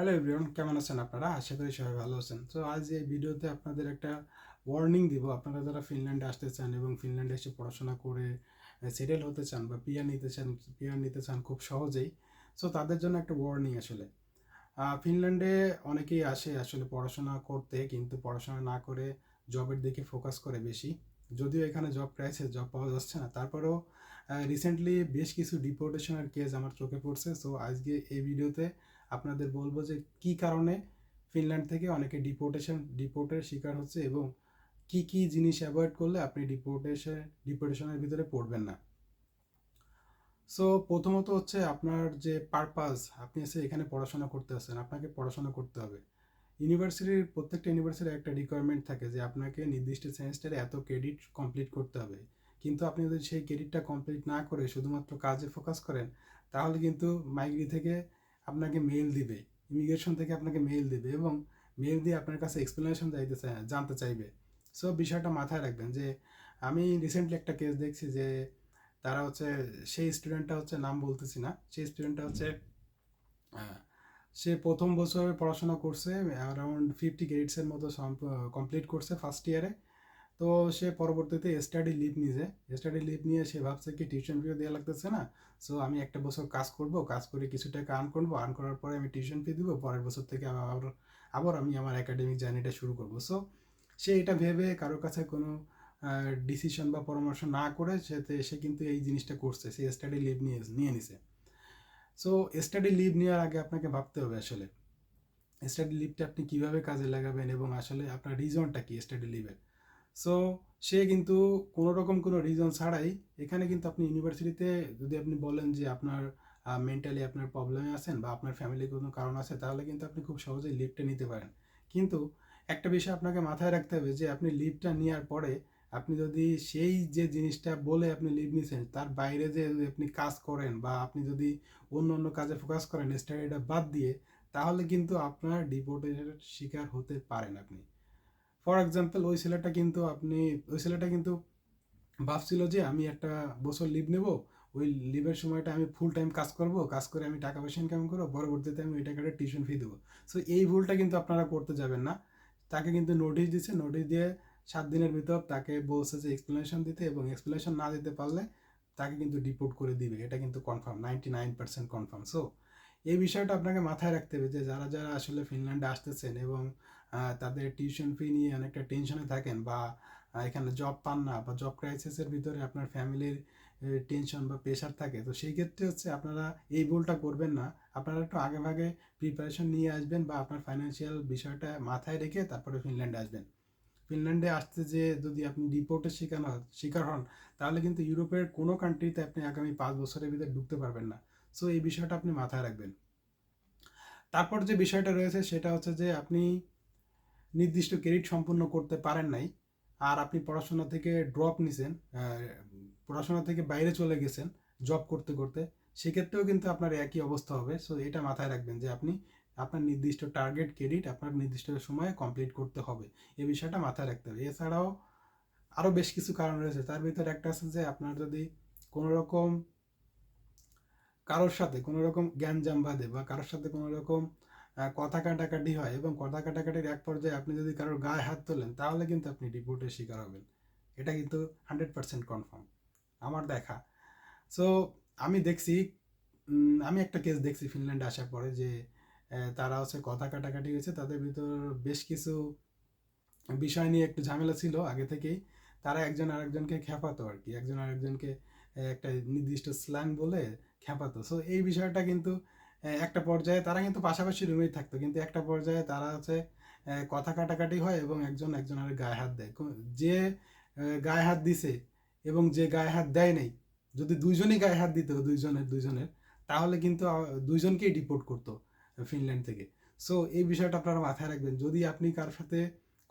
Hello everyone কেমন আছেন আপনারা? আশা করি সবাই ভালো আছেন। তো আজ এই ভিডিওতে আপনাদের একটা ওয়ার্নিং দিব। আপনারা যারা ফিনল্যান্ডে আসতে চান এবং ফিনল্যান্ডে এসে পড়াশোনা করে সেটেল হতে চান বা পিয়ার নিতে চান পিয়ার নিতে চান খুব সহজেই। সো তাদের জন্য একটা ওয়ার্নিং আসলে। ফিনল্যান্ডে অনেকেই আসে আসলে পড়াশোনা করতে কিন্তু পড়াশোনা না করে জবের দিকে ফোকাস করে বেশি। যদিও এখানে জব ক্রাইসিস জব পাওয়া যাচ্ছে না। তারপরেও রিসেন্টলি বেশ কিছু ডিপোর্টেশনের কেস আমার চোখে পড়ছে। সো আজকে এই ভিডিওতে আপনাদের বলব যে কি কারণে ফিনল্যান্ড থেকে অনেকে ডিপোর্টেশন ডিপোর্টের শিকার হচ্ছে এবং কি কি জিনিস অ্যাভয়েড করলে আপনি ডিপোর্টেশন ডিপোর্টেশনের ভিতরে পড়বেন না। সো প্রথমত হচ্ছে আপনার যে পারপাস আপনি এসে এখানে পড়াশোনা করতে আসছেন, আপনাকে পড়াশোনা করতে হবে। ইউনিভার্সিটির প্রত্যেকটা ইউনিভার্সিটির একটা রিকোয়ারমেন্ট থাকে যে আপনাকে নির্দিষ্ট সেমিস্টারে এত ক্রেডিট কমপ্লিট করতে হবে। কিন্তু আপনি যদি সেই ক্রেডিটটা কমপ্লিট না করে শুধুমাত্র কাজে ফোকাস করেন, তাহলে কিন্তু মাইগ্রি থেকে আপনাকে মেল দিবে ইমিগ্রেশন থেকে আপনাকে মেল দিবে এবং মেল দিয়ে আপনার কাছে এক্সপ্লেনেশন চাইতে জানতে চাইবে। সো বিষয়টা মাথায় রাখবেন যে, আমি রিসেন্টলি একটা কেস দেখছি যে, তারা হচ্ছে, সেই স্টুডেন্টটা হচ্ছে নাম বলতেছি না, সেই স্টুডেন্টটা হচ্ছে সে প্রথম বছরে পড়াশোনা করছে অ্যারাউন্ড ফিফটি ক্রেডিটসের মতো কমপ্লিট করছে ফার্স্ট ইয়ারে তো সে পরবর্তীতে স্টাডি লিভ নিয়েছে স্টাডি লিভ নিয়ে সে ভাবছে কি টিউশন ফিও দেওয়া লাগতেছে না। সো আমি একটা বছর কাজ করব, কাজ করে কিছু টাকা আর্ন করব। আর্ন করার পরে আমি টিউশন ফি দিব। পরের বছর থেকে আবার আবার আমি আমার একাডেমিক জার্নিটা শুরু করব। সো সে এটা ভেবে কারোর কাছে কোনো ডিসিশন বা পরামর্শ না করে সে সে কিন্তু এই জিনিসটা করছে। সে স্টাডি লিভ নিয়ে নিয়ে নিছে। সো স্টাডি লিভ নেওয়ার আগে আপনাকে ভাবতে হবে আসলে। স্টাডি লিভটা আপনি কীভাবে কাজে লাগাবেন এবং আসলে আপনার রিজনটা কি স্টাডি লিভের সো সে কিন্তু কোনো রকম কোনো রিজন ছাড়াই এখানে কিন্তু আপনি ইউনিভার্সিটিতে যদি আপনি বলেন যে আপনার মেন্টালি আপনার প্রবলেমে আছেন বা আপনার ফ্যামিলির কোনো কারণ আছে, তাহলে কিন্তু আপনি খুব সহজেই লিভটা নিতে পারেন। কিন্তু একটা বিষয় আপনাকে মাথায় রাখতে হবে যে আপনি লিভটা নেওয়ার পরে আপনি যদি সেই যে জিনিসটা বলে আপনি লিভ নিছেন, তার বাইরে যে আপনি কাজ করেন বা আপনি যদি অন্য অন্য কাজে ফোকাস করেন স্টাডিটা বাদ দিয়ে, তাহলে কিন্তু আপনার ডিপোর্টেশনের শিকার হতে পারেন আপনি। ফর এক্সাম্পল ওই ছেলেটা কিন্তু আপনি, ওই ছেলেটা কিন্তু ভাবছিল যে আমি একটা বছর লিভ নেব, ওই লিভের সময়টা আমি ফুল টাইম কাজ করব, কাজ করে আমি টাকা পয়সা ইনকাম করব, পরবর্তীতে আমি ওই টাকাটা টিউশন ফি দেবো। সো এই ভুলটা কিন্তু আপনারা করতে যাবেন না। তাকে কিন্তু নোটিশ দিচ্ছে নোটিশ দিয়ে সাত দিনের ভিতর তাকে বলছে যে এক্সপ্লেনেশন দিতে এবং এক্সপ্লেনেশন না দিতে পারলে তাকে কিন্তু ডিপোর্ট করে দিবে। এটা কিন্তু confirm ninety nine percent confirm so এই বিষয়টা আপনাকে মাথায় রাখতে হবে যে যারা যারা আসলে ফিনল্যান্ডে আসতেছেন এবং তাদের টিউশন ফি নিয়ে অনেকটা টেনশনে থাকেন বা এখানে জব পান না বা জব ক্রাইসিসের ভিতরে আপনার ফ্যামিলির টেনশন বা প্রেশার থাকে, তো সেই ক্ষেত্রে হচ্ছে আপনারা এই ভুলটা করবেন না। আপনারা একটু আগে ভাগে প্রিপারেশন নিয়ে আসবেন বা আপনার ফাইন্যান্সিয়াল বিষয়টা মাথায় রেখে তারপরে ফিনল্যান্ডে আসবেন। ফিনল্যান্ডে আসতে যে যদি আপনি ডিপোর্টের শিকার শিকার হন, তাহলে কিন্তু ইউরোপের কোনো কান্ট্রিতে আপনি আগামী পাঁচ বছরের ভিতরে ঢুকতে পারবেন না। সো এই বিষয়টা আপনি মাথায় রাখবেন। তারপর যে বিষয়টা রয়েছে, সেটা হচ্ছে যে আপনি নির্দিষ্ট ক্রেডিট সম্পূর্ণ করতে পারেন নাই, আর আপনি পড়াশোনা থেকে ড্রপ নিছেন পড়াশোনা থেকে বাইরে চলে গেছেন জব করতে করতে, সেক্ষেত্রেও কিন্তু আপনার একই অবস্থা হবে। সো এটা মাথায় রাখবেন যে আপনি, আপনার নির্দিষ্ট টার্গেট ক্রেডিট আপনার নির্দিষ্ট সময়ে কমপ্লিট করতে হবে। এই বিষয়টা মাথায় রাখতে হবে। এছাড়াও আরও বেশ কিছু কারণ রয়েছে। তার ভিতরে একটা আছে যে আপনার যদি কোনো রকম কারোর সাথে কোনো রকম জ্ঞানজাম বাঁধে বা কারোর সাথে কোনো রকম কথা কাটাকাটি হয় এবং কথা কাটাকাটির এক পর্যায়ে আপনি যদি কারোর গায়ে হাত তোলেন, তাহলে কিন্তু আপনি ডিপোর্টের শিকার হবেন। এটা কিন্তু হান্ড্রেড পার্সেন্ট কনফার্ম আমার দেখা। সো আমি দেখছি আমি একটা কেস দেখছি ফিনল্যান্ডে আসার পরে যে তারা হচ্ছে কথা কাটাকাটি হয়েছে, তাদের ভিতর বেশ কিছু বিষয় নিয়ে একটু ঝামেলা ছিল আগে থেকেই। তারা একজন আরেকজনকে খেপাতো আর কি, একজন আরেকজনকে একটা নির্দিষ্ট স্ল্যাং বলে খেপাতো সো এই বিষয়টা কিন্তু একটা পর্যায়ে তারা কিন্তু পাশাপাশি রুমেই থাকতো। কিন্তু একটা পর্যায়ে তারা হচ্ছে কথা কাটাকাটি হয় এবং একজন একজনের গায়ে হাত দেয়। যে গায়ে হাত দিছে এবং যে গায়ে হাত দেয় নাই, যদি দুইজনই গায়ে হাত দিত, দুইজনের দুইজনের, তাহলে কিন্তু দুইজনকেই ডিপোর্ট করতো ফিনল্যান্ড থেকে। সো এই বিষয়টা আপনারা মাথায় রাখবেন। যদি আপনি কারোর সাথে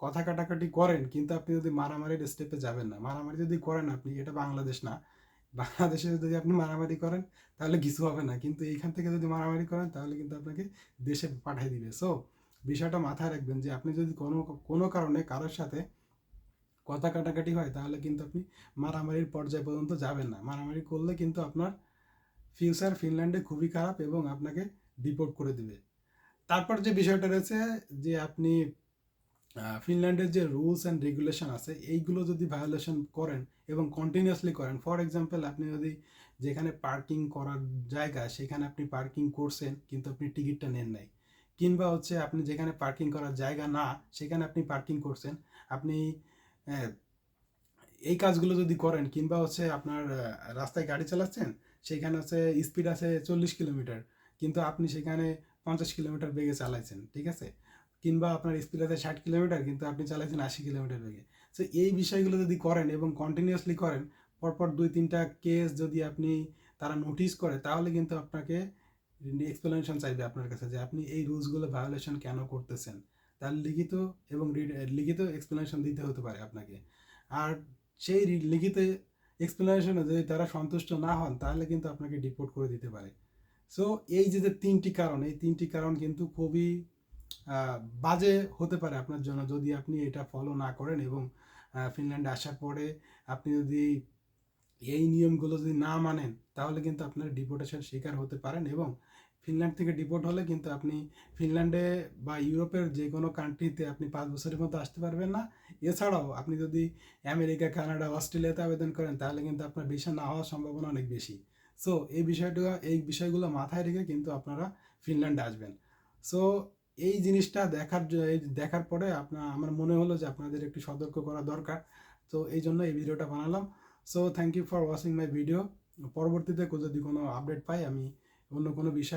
কথা কাটাকাটি করেন, কিন্তু আপনি যদি মারামারির স্টেপে যাবেন না, মারামারি যদি করেন আপনি, এটা বাংলাদেশ না বাংলাদেশে যদি আপনি মারামারি করেন, তাহলে কিছু হবে না। কিন্তু এইখান থেকে যদি মারামারি করেন, তাহলে কিন্তু আপনাকে দেশে পাঠিয়ে দিবে। সো বিষয়টা মাথায় রাখবেন যে আপনি যদি কোনো কোনো কারণে কারোর সাথে কথা কাটাকাটি হয়, তাহলে কিন্তু আপনি মারামারির পর্যায় পর্যন্ত যাবেন না। মারামারি করলে কিন্তু আপনার ফিউচার ফিনল্যান্ডে খুবই খারাপ এবং আপনাকে ডিপোর্ট করে দিবে। তারপর যে বিষয়টা রয়েছে যে আপনি ফিনল্যান্ডের যে রুলস অ্যান্ড রেগুলেশন আছে এইগুলো যদি ভায়োলেশন করেন এবং কন্টিনিউয়াসলি করেন ফর এক্সাম্পল আপনি যদি যেখানে পার্কিং করার জায়গা সেখানে আপনি পার্কিং করছেন কিন্তু আপনি টিকিটটা নেন নাই। কিংবা হচ্ছে আপনি যেখানে পার্কিং করার জায়গা না সেখানে আপনি পার্কিং করছেন আপনি আহ, এই কাজগুলো যদি করেন কিংবা হচ্ছে আপনার রাস্তায় গাড়ি চালাচ্ছেন সেখানে হচ্ছে স্পিড আছে চল্লিশ কিলোমিটার কিন্তু আপনি সেখানে পঞ্চাশ কিলোমিটার বেগে চালাইছেন ঠিক আছে? কিংবা আপনার স্পিড আছে ষাট কিলোমিটার কিন্তু আপনি চালাইছেন আশি কিলোমিটার বেগে। সো এই বিষয়গুলো যদি করেন এবং কন্টিনিউয়াসলি করেন, পরপর দুই তিনটা কেস যদি আপনি তারা নোটিস করে, তাহলে কিন্তু আপনাকে এক্সপ্লেনেশন চাইবে আপনার কাছে যে আপনি এই রুলসগুলো ভায়োলেশন কেন করতেছেন। তার লিখিত এবং লিখিত এক্সপ্লেনেশন দিতে হতে পারে আপনাকে। আর সেই লিখিত এক্সপ্লেনেশনে যদি তারা সন্তুষ্ট না হন, তাহলে কিন্তু আপনাকে ডিপোর্ট করে দিতে পারে। সো এই যে যে তিনটি কারণ, এই তিনটি কারণ কিন্তু খুবই বাজে হতে পারে আপনার জন্য যদি আপনি এটা ফলো না করেন এবং ফিনল্যান্ডে আসার পরে আপনি যদি এই নিয়মগুলো যদি না মানেন, তাহলে কিন্তু আপনার ডিপোর্টেশন শিকার হতে পারেন এবং ফিনল্যান্ড থেকে ডিপোর্ট হলে কিন্তু আপনি ফিনল্যান্ডে বা ইউরোপের যে কোনো কান্ট্রিতে আপনি পাঁচ বছরের মধ্যে আসতে পারবেন না। এছাড়াও আপনি যদি আমেরিকা কানাডা অস্ট্রেলিয়াতে আবেদন করেন, তাহলে কিন্তু আপনার ভিসা না হওয়ার সম্ভাবনা অনেক বেশি। সো এই বিষয়টা, এই বিষয়গুলো মাথায় রেখে কিন্তু আপনারা ফিনল্যান্ডে আসবেন। সো এই জিনিসটা দেখার দেখার পরে আপনার, আমার মনে হলো যে আপনাদের একটু সতর্ক করা দরকার। তো এই জন্য এই ভিডিওটা বানালাম। So thank you for watching my video পরবর্তীতে যদি কোনো আপডেট পাই, আমি অন্য কোনো বিষয়